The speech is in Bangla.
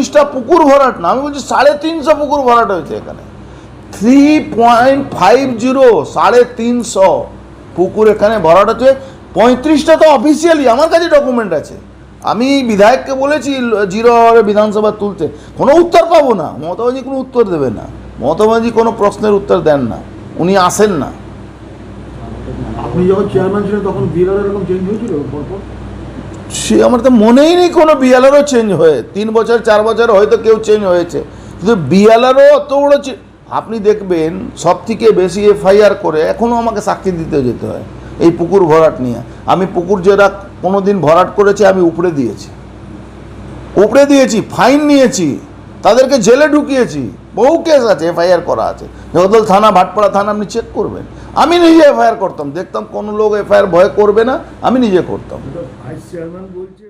তিরিশটা পুকুর ভরাট না, আমি বলছি সাড়ে তিনশো পুকুর ভরাট হয়েছে এখানে। থ্রি পয়েন্ট ফাইভ জিরো সাড়ে তিনশো পুকুর এখানে ভরাট হচ্ছে। পঁয়ত্রিশটা তো অফিসিয়ালি আমার কাছে ডকুমেন্ট আছে। আমি বিধায়ককে বলেছি, জিরো বিধানসভা তুলতে। কোনো উত্তর পাবো না, মমতা ব্যানার্জি কোনো উত্তর দেবে না। মমতা ব্যানার্জি কোনো প্রশ্নের উত্তর দেন না, উনি আসেন না। আপনি যখন চেয়ারম্যান ছিলেন তখন এরকম চেঞ্জ হয়েছিল সে আমার তো মনেই নেই কোনো বিয়ালারও চেঞ্জ হয়ে। তিন বছর, চার বছর হয়তো কেউ চেঞ্জ হয়েছে। কিন্তু বিয়ালারও অত বড় আপনি দেখবেন সব থেকে বেশি এফআইআর করে এখনও আমাকে সাক্ষী দিতে যেতে হয়, এই পুকুর ভরাট নিয়ে। আমি পুকুর যেটা কোনো দিন ভরাট করেছে, আমি উপড়ে দিয়েছি। উপড়ে দিয়েছি, ফাইন নিয়েছি, তাদেরকে জেলে ঢুকিয়েছি। বহু কেস আছে এফআইআর করা আছে। জগদল থানা, ভাটপাড়া থানা, আপনি চেক করবেন। আমি নিজে এফআইআর করতাম, দেখতাম কোনো লোক এফআইআর ভয় করবে না, আমি নিজে করতাম। ভাইস চেয়ারম্যান বলছে